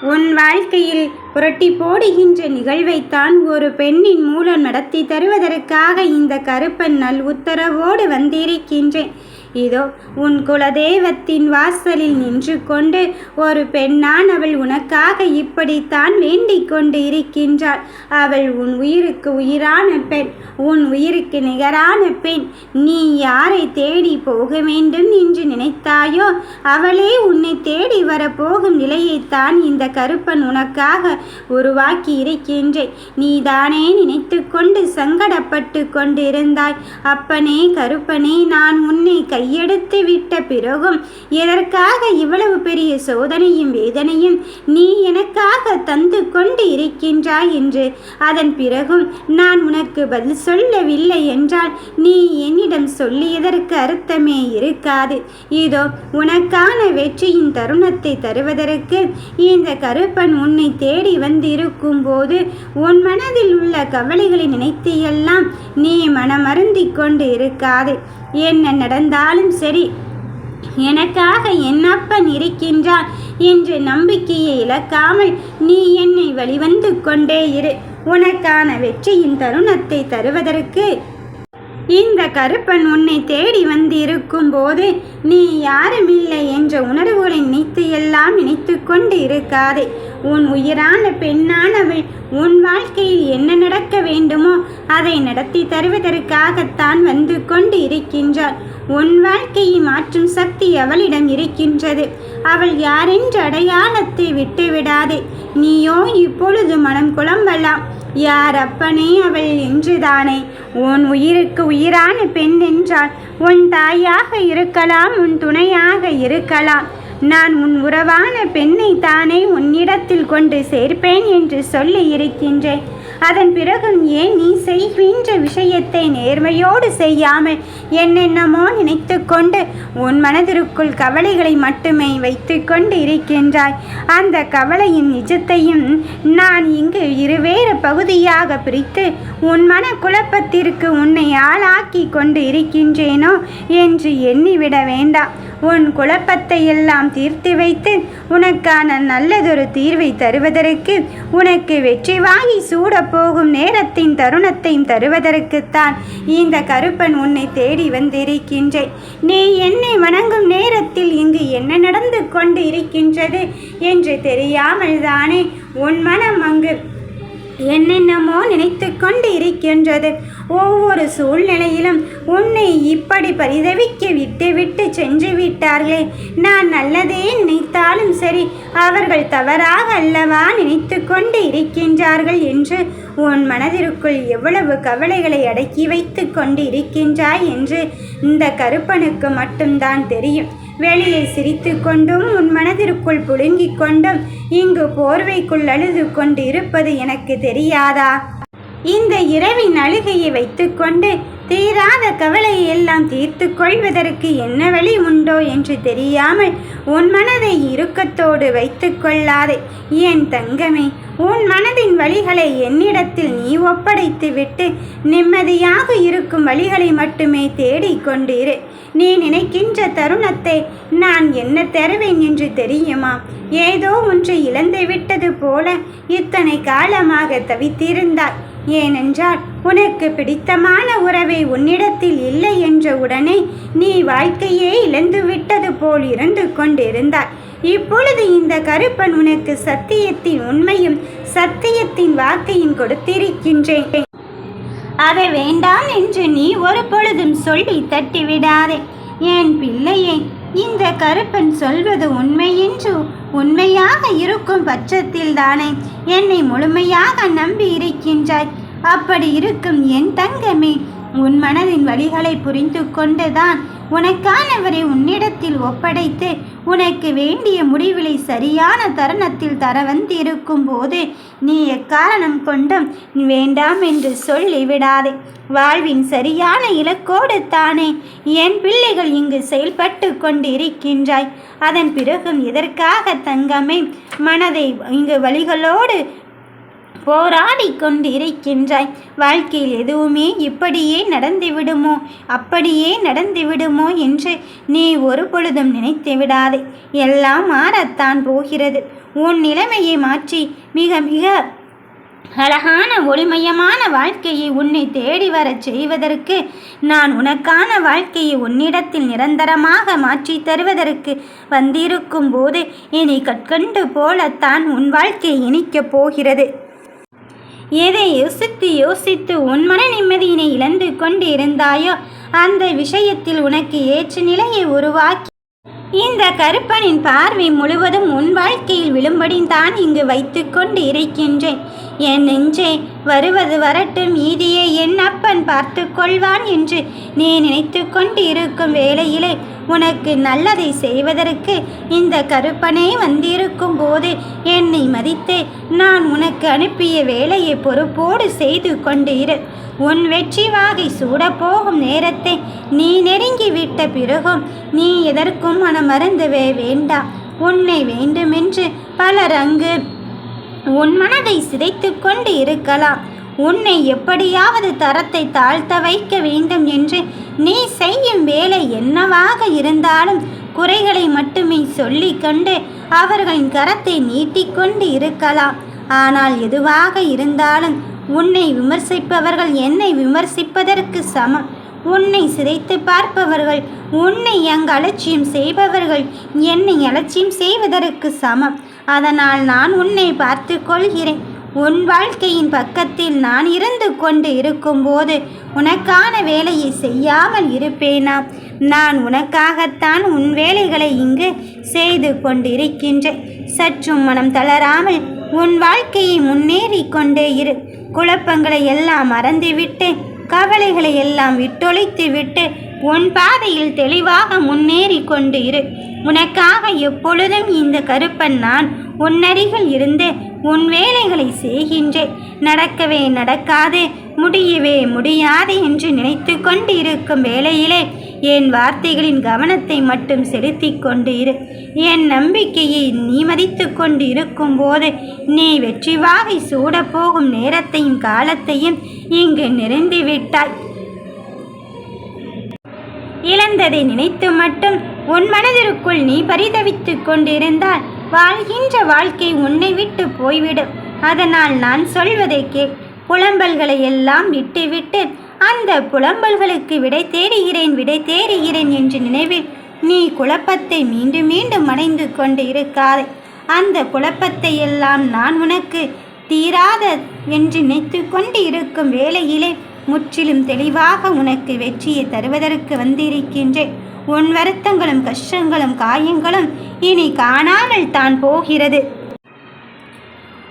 உன் வாழ்க்கையில் புரட்டி போடுகின்ற நிகழ்வைத்தான் ஒரு பெண்ணின் மூலம் நடத்தி தருவதற்காக இந்த கருப்பன் நல் உத்தரவோடு வந்திருக்கின்றேன். இதோ உன் குலதெய்வத்தின் வாசலில் நின்று கொண்டு ஒரு பெண்ணான் அவள் உனக்காக இப்படித்தான் வேண்டிக் கொண்டு இருக்கின்றாள். அவள் உன் உயிருக்கு உயிரான பெண் உன் உயிருக்கு நிகரான பெண். நீ யாரை தேடி போக வேண்டும் என்று நினைத்தாயோ அவளே உன்னை தேடி வரப்போகும் நிலையைத்தான் இந்த கருப்பன் உனக்காக உருவாக்கி இருக்கின்றேன் நீதானே நினைத்து கொண்டு சங்கடப்பட்டு கொண்டிருந்தாய். அப்பனே கருப்பனே நான் உன்னை கையெடுத்து விட்ட பிறகும் எதற்காக இவ்வளவு பெரிய சோதனையும் வேதனையும் நீ எனக்காக தந்து கொண்டு இருக்கின்றாய் என்று? அதன் பிறகும் நான் உனக்கு பதில் சொல்லவில்லை என்றால் நீ என்னிடம் சொல்லியதற்கு அர்த்தமே இருக்காது. இதோ உனக்கான வெற்றியின் தருணத்தை தருவதற்கு இந்த கருப்பன் உன்னை தேடி வந்திருக்கும் போது உன் மனதில் உள்ள கவலைகளை நினைத்து எல்லாம் நீ மனமருந்திக் கொண்டு இருக்காது. என்ன நடந்தால் நடந்தாலும் சரி எனக்காக என் அப்பன் இருக்கின்றான் என்ற நம்பிக்கையை இழக்காமல் நீ என்னை வழிவந்து கொண்டே இரு. உனக்கான வெற்றியின் தருணத்தை தருவதற்கு இந்த கருப்பன் உன்னை தேடி வந்து இருக்கும் போது நீ யாருமில்லை என்ற உணர்வுகளை நினைத்து எல்லாம் நினைத்து கொண்டு இருக்காதே. உன் உயிரான பெண்ணானவள் உன் வாழ்க்கையில் என்ன நடக்க வேண்டுமோ அதை நடத்தி தருவதற்காகத்தான் வந்து கொண்டு இருக்கின்றாள். உன் வாழ்க்கையை மாற்றும் சக்தி அவளிடம் இருக்கின்றது. அவள் யாரென்ற அடையாளத்தை விட்டுவிடாதே. நீயோ இப்பொழுது மனம் குழம்பலாம். யார் அப்பனே அவள் என்றுதானே. உன் உயிருக்கு உயிரான பெண் என்றால் உன் தாயாக இருக்கலாம் உன் துணையாக இருக்கலாம். நான் உன் உறவான பெண்ணை தானே உன்னிடத்தில் கொண்டு சேர்ப்பேன் என்று சொல்லி இருக்கின்றேன். அதன் பிறகும் ஏன் நீ செய்கின்ற விஷயத்தை நேர்மையோடு செய்யாமல் என்னென்னமோ நினைத்து கொண்டு உன் மனதிற்குள் கவலைகளை மட்டுமே வைத்து கொண்டு இருக்கின்றாய்? அந்த கவலையின் நிஜத்தையும் நான் இங்கு இருவேறு பகுதியாக பிரித்து உன் மன குழப்பத்திற்கு உன்னை ஆளாக்கி கொண்டு இருக்கின்றேனோ என்று எண்ணிவிட வேண்டாம். உன் குழப்பத்தை எல்லாம் தீர்த்து வைத்து உனக்கான நல்லதொரு தீர்வை தருவதற்கு உனக்கு வெற்றி வாங்கி போகும் நேரத்தின் தருணத்தையும் தருவதற்குத்தான் இந்த கருப்பன் உன்னை தேடி வந்திருக்கின்றேன். நீ என்னை வணங்கும் நேரத்தில் இங்கு என்ன நடந்து கொண்டு இருக்கின்றது என்று தெரியாமல் தானே உன் மனம் அங்கு என்னென்னமோ நினைத்து கொண்டு இருக்கின்றது ஒவ்வொரு சூழ்நிலையிலும் உன்னை இப்படி பரிதவிக்க விட்டு விட்டு சென்று விட்டார்களே. நான் நல்லதே நினைத்தாலும் சரி அவர்கள் தவறாக அல்லவா நினைத்து கொண்டு இருக்கின்றார்கள் என்று உன் மனதிற்குள் எவ்வளவு கவலைகளை அடக்கி வைத்து கொண்டு இருக்கின்றாய் என்று இந்த கருப்பனுக்கு மட்டும்தான் தெரியும். வெளியே சிரித்து கொண்டும் உன் மனதிற்குள் புழுங்கிக் கொண்டும் இங்கு போர்வைக்குள் அழுது கொண்டு இருப்பது எனக்கு தெரியாதா? இந்த இரவின் அழுகையை வைத்துக்கொண்டு தீராத கவலையை எல்லாம் தீர்த்து கொள்வதற்கு என்ன வழி உண்டோ என்று தெரியாமல் உன் மனதை இறுக்கத்தோடு வைத்து கொள்ளாதே. என் தங்கமே உன் மனதின் வழிகளை என்னிடத்தில் நீ ஒப்படைத்து விட்டு நிம்மதியாக இருக்கும் வழிகளை மட்டுமே தேடிக்கொண்டிரு நீ நினைக்கின்ற தருணத்தை நான் என்ன தருவேன் என்று தெரியுமா? ஏதோ ஒன்றை இழந்து விட்டது போல இத்தனை காலமாக தவித்திருந்தாய். ஏனென்றால் உனக்கு பிடித்தமான உறவை உன்னிடத்தில் இல்லை என்ற உடனே நீ வாழ்க்கையே இழந்து விட்டது போல் இருந்து கொண்டிருந்தாய். இப்பொழுது இந்த கருப்பன் உனக்கு சத்தியத்தின் உண்மையும் சத்தியத்தின் வாக்கையும் கொடுத்திருக்கின்றேன். அதை வேண்டாம் என்று நீ ஒரு பொழுதும் சொல்லி தட்டிவிடாதே. என் பிள்ளையே இந்த கருப்பன் சொல்வது உண்மை உண்மையாக இருக்கும் பட்சத்தில் தானே. என்னை முழுமையாக நம்பி இருக்கின்றாய். அப்படி இருக்கும் என் தங்கமே உன் மனதின் வழிகளை புரிந்து கொண்டுதான் உனக்கானவரை உன்னிடத்தில் ஒப்படைத்து உனக்கு வேண்டிய முடிவுகளை சரியான தருணத்தில் தர வந்திருக்கும் போது நீ எக்காரணம் கொண்டும் வேண்டாம் என்று சொல்லிவிடாதே வாழ்வின் சரியான இலக்கோடு தானே என் பிள்ளைகள் இங்கு செயல்பட்டு கொண்டிருக்கின்றாய். அதன் பிறகும் எதற்காக தங்கமே? மனதை இங்கு வழிகளோடு போராடி கொண்டிருக்கின்றாய். வாழ்க்கையில் எதுவுமே இப்படியே நடந்துவிடுமோ அப்படியே நடந்துவிடுமோ என்று நீ ஒரு பொழுதும் நினைத்து விடாதே. எல்லாம் மாறத்தான் போகிறது. உன் நிலைமையை மாற்றி மிக மிக அழகான ஒளிமயமான வாழ்க்கையை உன்னை தேடி வரச் செய்வதற்கு நான் உனக்கான வாழ்க்கையை உன்னிடத்தில் நிரந்தரமாக மாற்றித் தருவதற்கு வந்திருக்கும் போது இனி கற்கண்டு போலத்தான் உன் வாழ்க்கை இனிக்கப் போகிறது. எதை யோசித்து யோசித்து உன் மன நிம்மதியினை இழந்து கொண்டு இருந்தாயோ அந்த விஷயத்தில் உனக்கு ஏற்ற நிலையை உருவாக்கி இந்த கருப்பனின் பார்வை முழுவதும் உன் வாழ்க்கையில் விழும்படி தான் இங்கு வைத்துக்கொண்டு இருக்கின்றேன். என் நெஞ்சே வருவது வரட்டும் மீதியை என் அப்பன் பார்த்து கொள்வான் என்று நீ நினைத்து கொண்டு இருக்கும் வேளையிலே உனக்கு நல்லதை செய்வதற்கு இந்த கருப்பனே வந்திருக்கும் போது என்னை மதித்து நான் உனக்கு அனுப்பிய வேலையை பொறுப்போடு செய்து கொண்டு இரு. உன் வெற்றி வாகை சூடப்போகும் நேரத்தை நீ நெருங்கி விட்ட பிறகும் நீ எதற்கும் மனமருந்தவே வேண்டாம் உன்னை வேண்டுமென்று பலர் அங்கு உன் மனதை சிதைத்து கொண்டு இருக்கலாம். உன்னை எப்படியாவது தரத்தை தாழ்த்த வைக்க வேண்டும் என்று நீ செய்யும் வேலை என்னவாக இருந்தாலும் குறைகளை மட்டுமே சொல்லிக் கொண்டு அவர்களின் கரத்தை நீட்டிக்கொண்டு இருக்கலாம். ஆனால் எதுவாக இருந்தாலும் உன்னை விமர்சிப்பவர்கள் என்னை விமர்சிப்பதற்கு சமம். உன்னை சிதைத்து பார்ப்பவர்கள் உன்னை அங்கு அலட்சியம் செய்பவர்கள் என்னை அலட்சியம் செய்வதற்கு சமம். அதனால் நான் உன்னை பார்த்து கொள்கிறேன். உன் வாழ்க்கையின் பக்கத்தில் நான் இருந்து கொண்டு இருக்கும்போது உனக்கான வேலையை செய்யாமல் இருப்பேனா? நான் உனக்காகத்தான் உன் வேலைகளை இங்கு செய்து கொண்டிருக்கின்றேன். சற்றும் மனம் தளராமல் உன் வாழ்க்கையை முன்னேறி கொண்டே இரு. குழப்பங்களை எல்லாம் மறந்துவிட்டு கவலைகளை எல்லாம் விட்டொழித்து விட்டு உன் பாதையில் தெளிவாக முன்னேறி கொண்டு இரு. உனக்காக எப்பொழுதும் இந்த கருப்பன் நான். உன்னருகில் இருந்து உன் வேலைகளை செய்கின்றேன். நடக்கவே நடக்காது முடியவே முடியாது என்று நினைத்து கொண்டு இருக்கும் வேளையிலே என் வார்த்தைகளின் கவனத்தை மட்டும் செலுத்தி கொண்டு இரு என் நம்பிக்கையை நீ மதித்து கொண்டு இருக்கும் போது நீ வெற்றி வாகை சூடப்போகும் நேரத்தையும் காலத்தையும் இங்கு நிறைந்து விட்டாய். இழந்ததை நினைத்து மட்டும் உன் மனதிற்குள் நீ பரிதவித்துக் கொண்டிருந்தால் வாழ்கின்ற வாழ்க்கை உன்னை விட்டு போய்விடும். அதனால் நான் சொல்வதை கே புலம்பல்களை எல்லாம் விட்டுவிட்டு அந்த புலம்பல்களுக்கு விடை தேடுகிறேன் விடை தேடுகிறேன் என்று நினைவில் நீ குழப்பத்தை மீண்டும் மீண்டும் அடைந்து கொண்டு இருக்காதே அந்த குழப்பத்தை எல்லாம் நான் உனக்கு தீராத என்று நினைத்து கொண்டு இருக்கும் வேளையிலே முற்றிலும் தெளிவாக உனக்கு வெற்றியை தருவதற்கு வந்திருக்கின்றேன். உன் வருத்தங்களும் கஷ்டங்களும் காயங்களும் இனி காணாமல் தான் போகிறது.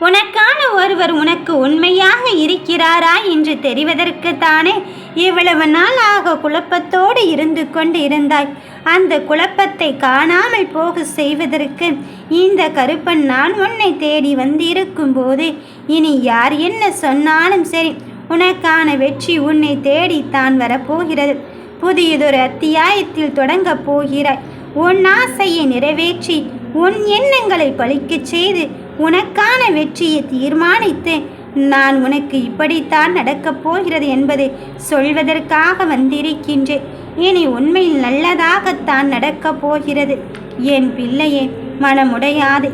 உனக்கான ஒருவர் உனக்கு உண்மையாக இருக்கிறாரா என்று தெரிவதற்குத்தானே இவ்வளவு நாளாக குழப்பத்தோடு இருந்து கொண்டு இருந்தாய் அந்த குழப்பத்தை காணாமல் போக செய்வதற்கு இந்த கருப்பன் நான் உன்னை தேடி வந்திருக்கும் போது இனி யார் என்ன சொன்னாலும் சரி உனக்கான வெற்றி உன்னை தேடித்தான் தான் வரப்போகிறது. புதியதொரு அத்தியாயத்தில் தொடங்கப் போகிறாய். உன் ஆசையை நிறைவேற்றி உன் எண்ணங்களை பழிக்கச் செய்து உனக்கான வெற்றியை தீர்மானித்து நான் உனக்கு இப்படித்தான் நடக்கப் போகிறது என்பதை சொல்வதற்காக வந்திருக்கின்றேன். இனி உண்மையில் நல்லதாகத்தான் நடக்கப் போகிறது. என் பிள்ளையே மனமுடையாது.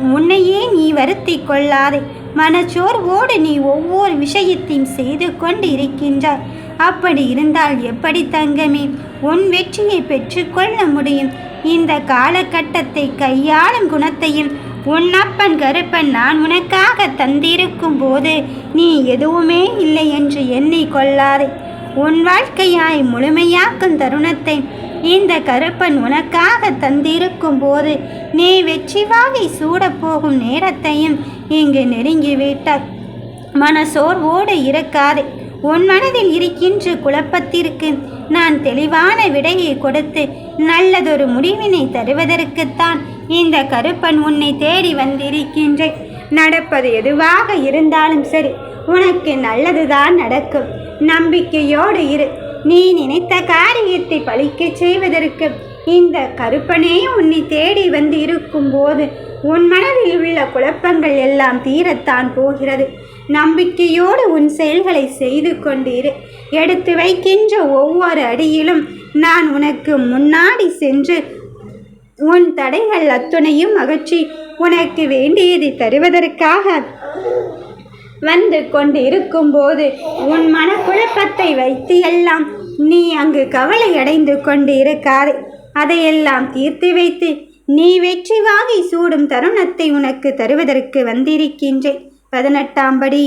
உன்னையே நீ வருத்தி கொள்ளாதே. மனச்சோர்வோடு நீ ஒவ்வொரு விஷயத்தையும் செய்து கொண்டு இருக்கின்றாய். அப்படி இருந்தால் எப்படி தங்கமே? உன் வெற்றியை பெற்றுக்கொள்ள முடியும். இந்த காலகட்டத்தை கையாளும் குணத்தையும் உன் அப்பன் கருப்பன் நான் உனக்காக தந்திருக்கும் போது நீ எதுவுமே இல்லை என்று எண்ணி கொள்ளாதே. உன் வாழ்க்கையாய் முழுமையாக்கும் தருணத்தை இந்த கருப்பன் உனக்காக தந்திருக்கும் போது நீ வெற்றி வாகை சூடப்போகும் நேரத்தையும் இங்கு நெருங்கிவிட்டாய். மனசோர்வோடு இருக்காதே. உன் மனதில் இருக்கின்ற குழப்பத்திற்கு நான் தெளிவான விடையை கொடுத்து நல்லதொரு முடிவினை தருவதற்குத்தான் இந்த கருப்பன் உன்னை தேடி வந்திருக்கின்றேன் நடப்பது எதுவாக இருந்தாலும் சரி உனக்கு நல்லதுதான் நடக்கும். நம்பிக்கையோடு இரு. நீ நினைத்த காரியத்தை பழிக்கச் செய்வதற்கு இந்த கருப்பனே உன்னை தேடி வந்து இருக்கும்போது உன் மனதில் உள்ள குழப்பங்கள் எல்லாம் தீரத்தான் போகிறது. நம்பிக்கையோடு உன் செயல்களை செய்து கொண்டிரு. எடுத்து வைக்கின்ற ஒவ்வொரு அடியிலும் நான் உனக்கு முன்னாடி சென்று உன் தடைகள் அத்துணையும் அகற்றி உனக்கு வேண்டியது தருவதற்காக வந்து கொண்டு இருக்கும்போது உன் மனக்குழப்பத்தை வைத்து எல்லாம் நீ அங்கு கவலை அடைந்து கொண்டு இருக்காதே அதையெல்லாம் தீர்த்து வைத்து நீ வெற்றி வாங்கி சூடும் தருணத்தை உனக்கு தருவதற்கு வந்திருக்கின்றேன். பதினெட்டாம் படி